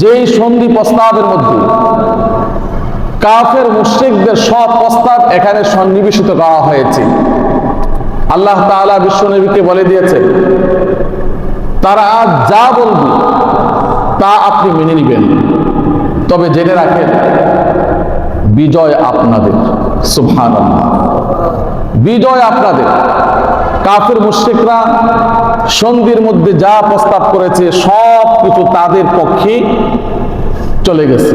যেই সন্ধি প্রস্তাবের মধ্যে কাফের মুশ্রিকদের সব প্রস্তাব এখানে সন্নিবেশিত করা হয়েছে। আল্লাহ তাআলা বিশ্বনবীকে বলে দিয়েছে, তারা যা বলবে তা আপনি মেনে নেবেন। তবে জেনে রাখেন, বিজয় আপনাদের সুবহান বিজয় আপনাদের। কাফের মুশ্রিকরা সন্ধির মধ্যে যা প্রস্তাব করেছে সব কিছু তাদের পক্ষে চলে গেছে।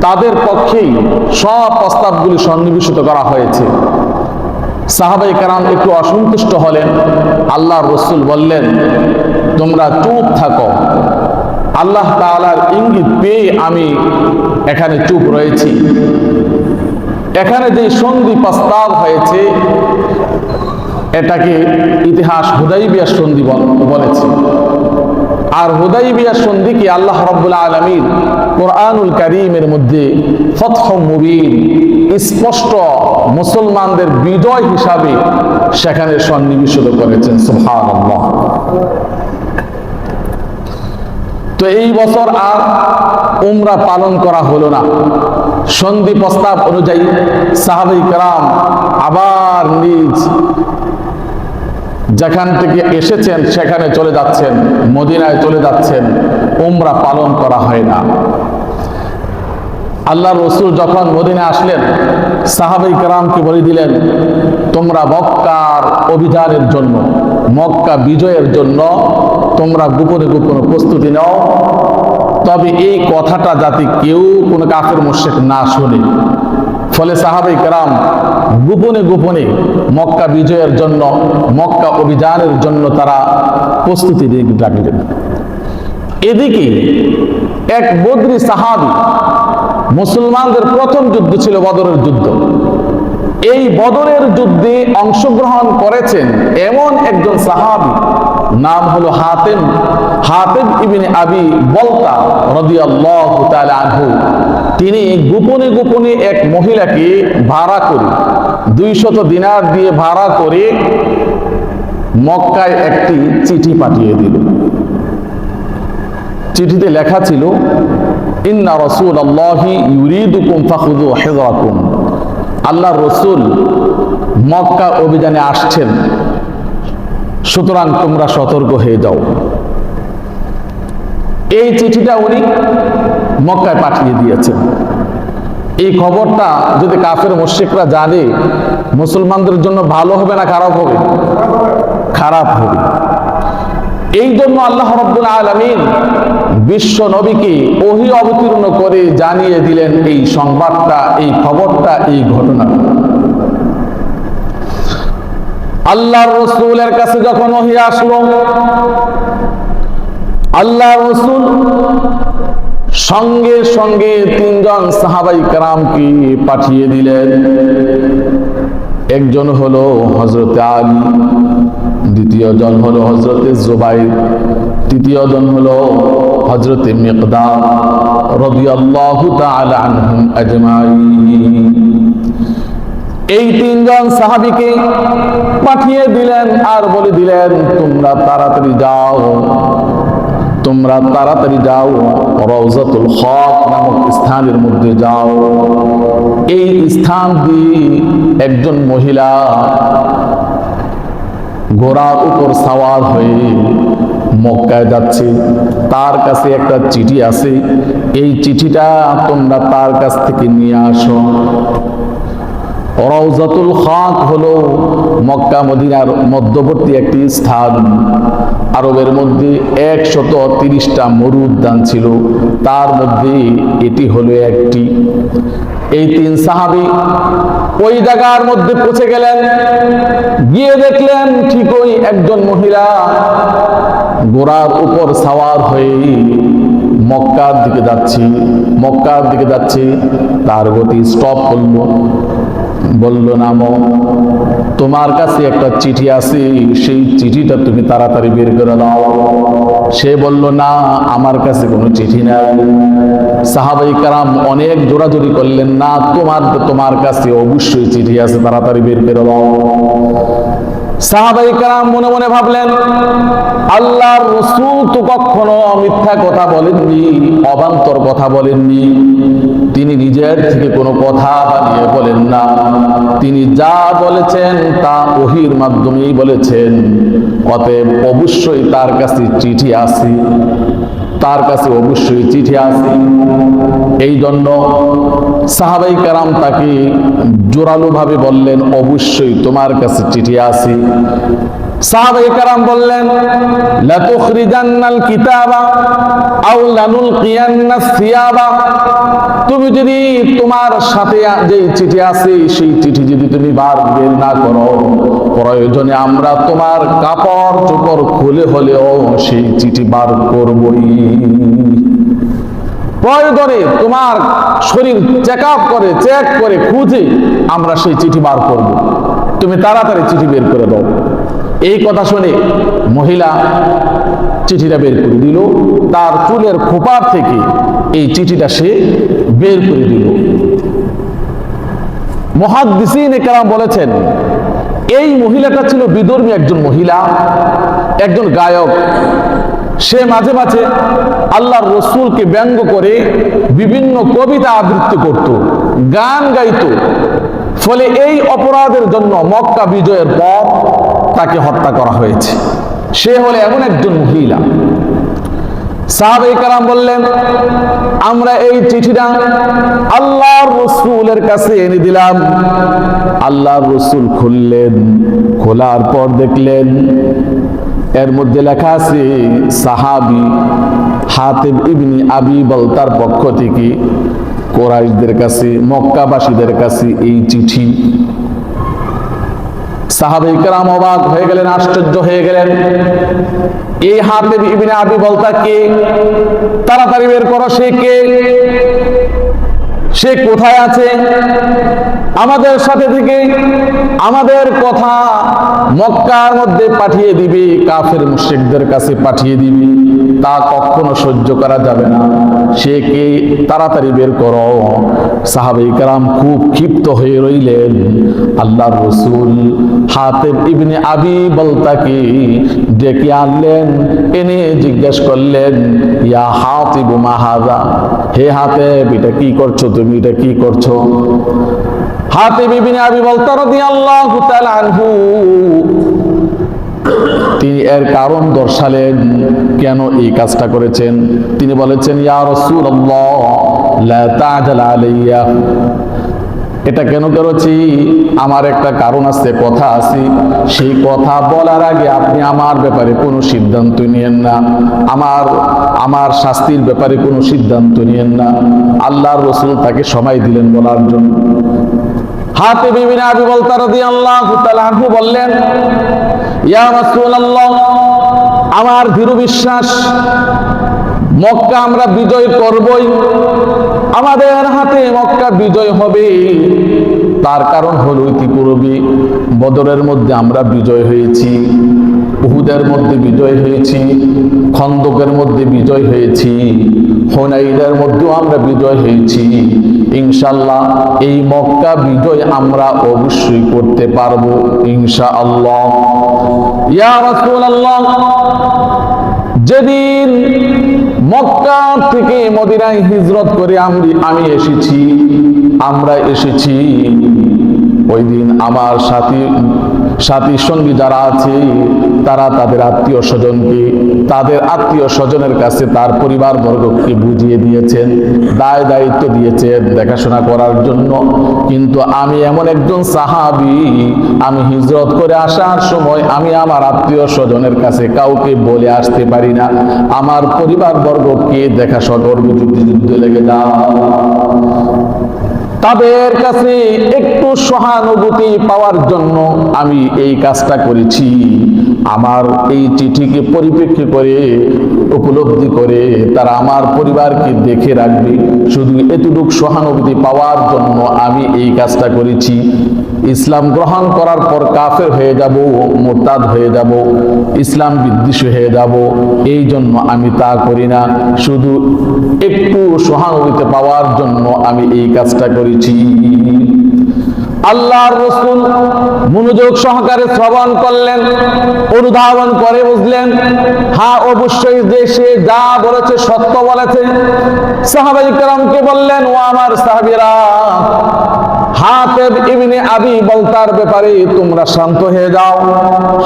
তাদের পক্ষেই সব প্রস্তাবগুলি সন্নিবেশিত করা হয়েছে। সাহাবাই কারাম একটু অসন্তুষ্ট হলেন। আল্লাহ রসুল বললেন, তোমরা চুপ থাকো। আল্লাহ তাআলার ইঙ্গিত পেয়ে আমি এখানে চুপ রয়েছি। এখানে যে সন্ধি প্রস্তাব হয়েছে, এটাকে ইতিহাস হুদাইবিয়া সন্ধি বল- বলেছে। আর হুদাইবিয়া সন্ধিকে আল্লাহ রব্বুল আলমীর কোরআনুল করিমের মধ্যে ফতহ মুবিন, স্পষ্ট মুসলমানদের বিজয় হিসাবে সেখানে সন্নিবেশিত করেছেন সুহান তো এই বছর আর উমরা পালন করা হলো না। সন্ধি প্রস্তাব অনুযায়ী সাহাবাই কারাম আবার নিজ যেখান থেকে এসেছেন, সেখানে চলে যাচ্ছেন, মদিনায় চলে যাচ্ছেন, উমরা পালন করা হয় না। আল্লাহ রসুল যখন মদিনে আসলেন সাহাবাই কারামকে বলে দিলেন, তোমরা মক্কার অভিযানের জন্য, মক্কা বিজয়ের জন্য তোমরা গোপনে গোপনে প্রস্তুতি নাও। তবে এই কথাটা যাতে কেউ কোনো কাফের মোশেক না শোনে। ফলে সাহাবাই কারাম গোপনে গোপনে মক্কা বিজয়ের জন্য, মক্কা অভিযানের জন্য তারা প্রস্তুতি রাখলেন। এদিকে এক বদ্রী সাহাবি মুসলমানদের প্রথম যুদ্ধ ছিল বদরের যুদ্ধ। এই বদরের যুদ্ধে অংশগ্রহণ করেছেন এমন একজন সাহাবি, নাম হলো হাতেম হাতেম ইবিনে আবি বলতা রাদিয়াল্লাহু তাআলা আনহু। তিনি গোপনে গোপনে এক মহিলাকে ভাড়া করে। দুইশত দিনার দিয়ে ভাড়া করে মক্কায় একটি চিঠি পাঠিয়ে দিল। চিঠিতে লেখা ছিল, ইন্না রসুল আল্লাহি ইউরিদুকুম ফাখুদু হেদাকুম আল্লাহ রসুল মক্কা অভিযানে আসছেন। সুতরাং তোমরা সতর্ক হয়ে যাও। এই চিঠিটা উনি মক্কায় পাঠিয়ে দিয়েছেন এই খবরটা যদি কাফের মুশ্রিকরা জানে, মুসলমানদের জন্য ভালো হবে না খারাপ হবে? খারাপ হবে। এই জন্য আল্লাহ রব্বুল আলমিন বিশ্ব নবীকে ওহি অবতীর্ণ করে জানিয়ে দিলেন এই সংবাদটা, এই খবরটা, এই ঘটনা। আল্লাহ রসুলের কাছে যখন ওহি আসলো আল্লাহ রসুল সঙ্গে সঙ্গে তিনজন সাহাবাই কারামকে পাঠিয়ে দিলেন। একজন হলো হজরত আলী দ্বিতীয় জন হলো হজরতে জুবাইর তৃতীয় জন হলো হজরতে মিকদাম আজমাইন। এই তিনজন সাহাবিকে পাঠিয়ে দিলেন আর বলে দিলেন, তোমরা তাড়াতাড়ি যাও। তোমরা তাড়াতাড়ি যাও, রওজাতুল হক নামক স্থানের মধ্যে যাও। এই স্থান দিয়ে একজন মহিলা ঘোড়ার উপর সাওয়ার হয়ে মক্কায় যাচ্ছে। তার কাছে একটা চিঠি আছে। এই চিঠিটা তোমরা তার কাছ থেকে নিয়ে আসো। রওজাতুল খাক হলো মক্কা, মদিনার মধ্যবর্তী একটি স্থান। আরবের মধ্যে একশত তিরিশটা মরু উদ্যান ছিল। তার মধ্যে এটি হলো একটি। এই তিন সাহাবি ওই জায়গার মধ্যে পৌঁছে গেলেন। গিয়ে দেখলেন ঠিকই একজন মহিলা গোড়ার উপর সাওয়ার হয়ে মক্কার দিকে যাচ্ছি, মক্কার দিকে যাচ্ছি, তার গতি স্টপ করল। বলল, নামো, তোমার কাছে একটা চিঠি আছে, সেই চিঠিটা তুমি তাড়াতাড়ি বের করে দাও সে বলল, না, আমার কাছে কোনো চিঠি নাই। সাহাবাই কারাম অনেক জোরাজোরি করলেন, না, তোমার তোমার কাছে অবশ্যই চিঠি আছে, তাড়াতাড়ি বের করে দাও সাহাবাই কারাম মনে মনে ভাবলেন, আল্লাহর রসুল তো কখনো মিথ্যা কথা বলেননি, অবান্তর কথা বলেননি। তিনি নিজের থেকে কোনো কথা বানিয়ে বলেন না। তিনি যা বলেছেন তা ওহির মাধ্যমেই বলেছেন। অতএব অবশ্যই তার কাছে চিঠি আছে। তার কাছে অবশ্যই চিঠি আছে। এই জন্য সাহাবাই কারাম তাকে জোরালো ভাবে বললেন, অবশ্যই তোমার কাছে চিঠি আছে। সাহাবাই কারাম বললেন, লাতুখরিজান্নাল কিতাবা আও লানুলকিয়ান্নাস সিয়াবা। তুমি যদি তোমার সাথে যে চিঠি আছে, সেই চিঠি যদি তুমি বার বের না করো, প্রয়োজনে আমরা তোমার কাপড় চোপড় খুলে হলেও সেই চিঠি বার করবই। প্রয়োজনে তোমার শরীর চেক করে চেক করে খুঁজে আমরা সেই চিঠি বার করব। তুমি তাড়াতাড়ি চিঠি বের করে দাও। এই কথা শুনে মহিলা চিঠিটা বের করে দিল। তার চুলের খোপার থেকে এই চিঠিটা সে বের করে দিল। মহাদিসিন বলেছেন, এই মহিলাটা ছিল বিধর্মী একজন মহিলা, একজন গায়ক। সে মাঝে মাঝে আল্লাহর রসুলকে ব্যঙ্গ করে বিভিন্ন কবিতা আবৃত্তি করত, গান গাইত। ফলে এই অপরাধের জন্য মক্কা বিজয়ের পর তাকে হত্যা করা হয়েছে। সে হলে এমন একজন মহিলা। সাহাবাই বললেন, আমরা এই চিঠিটা আল্লাহর রসুলের কাছে এনে দিলাম। আল্লাহর রসুল খুললেন, খোলার পর দেখলেন, এর মধ্যে লেখা আছে, সাহাবি হাতেব ইবনি আবি বলতার পক্ষ থেকে কোরাইশদের কাছে, মক্কাবাসীদের কাছে এই চিঠি সাহাবাই অবাক হয়ে গেলেন, আশ্চর্য হয়ে গেলেন। এই হাতে ইবিনে আবি বলতা কে? তাড়াতাড়ি বের করো সে কে? সে কোথায় আছে? আমাদের সাথে থেকে আমাদের কথা মক্কার মধ্যে পাঠিয়ে দিবি, কাফের মুশরিকদের কাছে পাঠিয়ে দিবি। তা কখনো সহ্য করা যাবে না। সে কে? তাড়াতাড়ি বের করো। সাহাবাই কালাম খুব ক্ষিপ্ত হয়ে রইলেন। আল্লাহ রসুল হাতে ইবনে আবি বলতাকে ডেকে আনলেন, এনে জিজ্ঞেস করলেন, ইয়া হাতিব মাহাজা হে হাতে, এটা কি করছ তুমি? এটা কি করছ? হাতে বিবিনে আবি বলতো রাদিয়াল্লাহু তাআলা আনহু, তিনি এর কারণ দর্শালেন, কেন এই কাজটা করেছেন? তিনি বলেছেন, ইয়া রাসূলুল্লাহ, লা তা'জাল আলাইয়া। এটা কেন করেছি আমার একটা কারণ আছে, কথা আছে। সেই কথা বলার আগে আপনি আমার ব্যাপারে কোনো সিদ্ধান্ত নিয়েন না। আমার আমার শাস্তির ব্যাপারে কোনো সিদ্ধান্ত নিয়েন না। আল্লাহর রসুল তাকে সময় দিলেন বলার জন্য। হাতে বিবিন আবি বলতা রাদিয়াল্লাহু তাআলা আনহু বললেন, ইয়া রাসূলুল্লাহ, আমার দৃঢ় বিশ্বাস, মক্কা আমরা বিজয় করবই। আমাদের হাতে মক্কা বিজয় হবে। তার কারণ হলো ইতিপূর্বে বদরের মধ্যে আমরা বিজয় হয়েছি, উহুদের মধ্যে বিজয় হয়েছি, খন্দকের মধ্যে বিজয় হয়েছি, হোনাইদের মধ্যেও আমরা বিজয় হয়েছি। ইনশাল্লাহ এই মক্কা বিজয় আমরা অবশ্যই করতে পারব ইনশা আল্লাহ ইয়া যেদিন মক্কা থেকে মদিনায় হিজরত করে আমি আমি এসেছি আমরা এসেছি। ওই দিন আমার সাথী সাথী সঙ্গী যারা আছে, তারা তাদের আত্মীয় স্বজনকে, তাদের আত্মীয় স্বজনের কাছে তার পরিবার বর্গকে বুঝিয়ে দিয়েছেন, দায় দায়িত্ব দিয়েছেন দেখাশোনা করার জন্য। কিন্তু আমি এমন একজন সাহাবি, আমি হিজরত করে আসার সময় আমি আমার আত্মীয় স্বজনের কাছে কাউকে বলে আসতে পারি না। আমার পরিবার বর্গকে দেখাশোনা করব যুদ্ধ লেগে যাও। তাদের কাছে একটু সহানুভূতি পাওয়ার জন্য আমি এই কাজটা করেছি। আমার এই চিঠিকে পরিপ্রেক্ষী করে, উপলব্ধি করে তারা আমার পরিবারকে দেখে রাখবে। শুধু এতটুক সহানুভূতি পাওয়ার জন্য আমি এই কাজটা করেছি। ইসলাম গ্রহণ করার পর কাফের হয়ে যাব, মোরতাদ হয়ে যাব, ইসলাম বিদ্বেষ হয়ে যাব। এই জন্য আমি তা করি না। শুধু একটু সহানুভূতি পাওয়ার জন্য আমি এই কাজটা করেছি। আল্লাহর রসুল মনোযোগ সহকারে শ্রবণ করলেন, অনুধাবন করে বুঝলেন হ্যাঁ অবশ্যই দেশে যা বলেছে সত্য বলেছে। সাহাবাই কালামকে বললেন, ও আমার সাহাবিরা হাতেব ইবনে আবি বলতার ব্যাপারে, তোমরা শান্ত হয়ে যাও।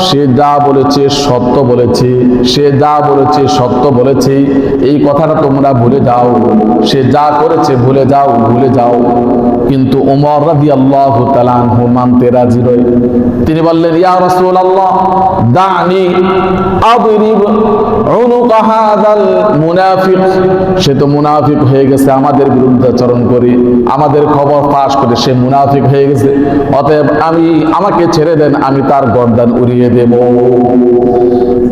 সে যা বলেছে সত্য বলেছে, সে যা বলেছে সত্য বলেছে, এই কথাটা তোমরা ভুলে যাও। সে যা করেছে ভুলে যাও ভুলে যাও। কিন্তু উমর রাদি আল্লাহ তালানহু মানতে রাজি রয় তিনি বললেন, ইয়া রাসূল আল্লাহ দানি আদরিব উনুক হাদাল মুনাফিক। সে তো মুনাফিক হয়ে গেছে, আমাদের বিরুদ্ধাচরণ করে, আমাদের খবর ফাঁস করে, সে মুনাফিক হয়ে গেছে। অতএব আমি, আমাকে ছেড়ে দেন, আমি তার গর্দান উড়িয়ে দেব।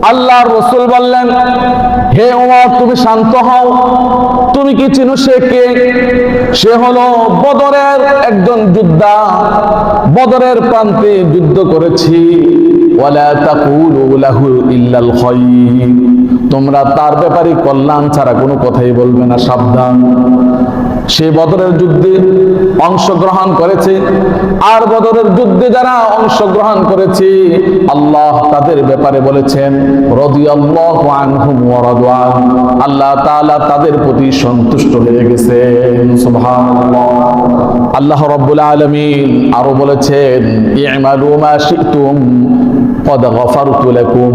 আল্লাহর রসুল বললেন, হে ওমর তুমি শান্ত হও। তুমি কি চিনো সে কে? সে হলো বদরের একজন যোদ্ধা। বদরের প্রান্তে যুদ্ধ করেছি। তোমরা তার ব্যাপারে কল্যাণ ছাড়া কোনো কথাই বলবে না, সাবধান। সে বদরের যুদ্ধে অংশগ্রহণ করেছে। আর বদরের যুদ্ধে যারা অংশগ্রহণ করেছে, আল্লাহ তাদের ব্যাপারে বলেছেন আল্লাহ তাদের প্রতি সন্তুষ্ট হয়ে গেছে আল্লাহ রাব্বুল আলামিন আরও বলেছেন কদ গফারতু লাকুম।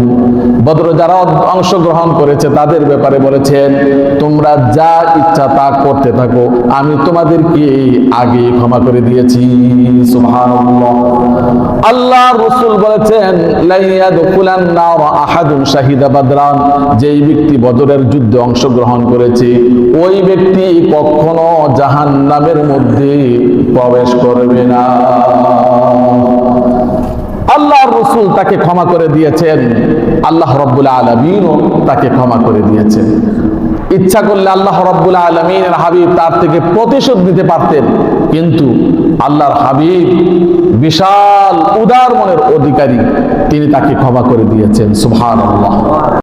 বদর যারা অংশগ্রহণ করেছে তাদের ব্যাপারে বলেছেন, তোমরা যা ইচ্ছা তা করতে থাকো, আমি তোমাদেরকে আগে ক্ষমা করে দিয়েছি। আল্লাহ রাসূল বলেছেন লাইয়াদখুলান নার আহাদুন শাহিদা বাদরান। যেই ব্যক্তি বদরের যুদ্ধে অংশগ্রহণ করেছে, ওই ব্যক্তি কখনো জাহান্নামের মধ্যে প্রবেশ করবে না। রসুল তাকে ক্ষমা করে দিয়েছেন। আল্লাহ রব্বুল আলমিনও তাকে ক্ষমা করে দিয়েছেন। ইচ্ছা করলে আল্লাহ রব্বুল আলমিনের হাবিব তার থেকে প্রতিশোধ নিতে পারতেন। কিন্তু আল্লাহর হাবিব বিশাল উদার মনের অধিকারী, তিনি তাকে ক্ষমা করে দিয়েছেন। সুভান আল্লাহ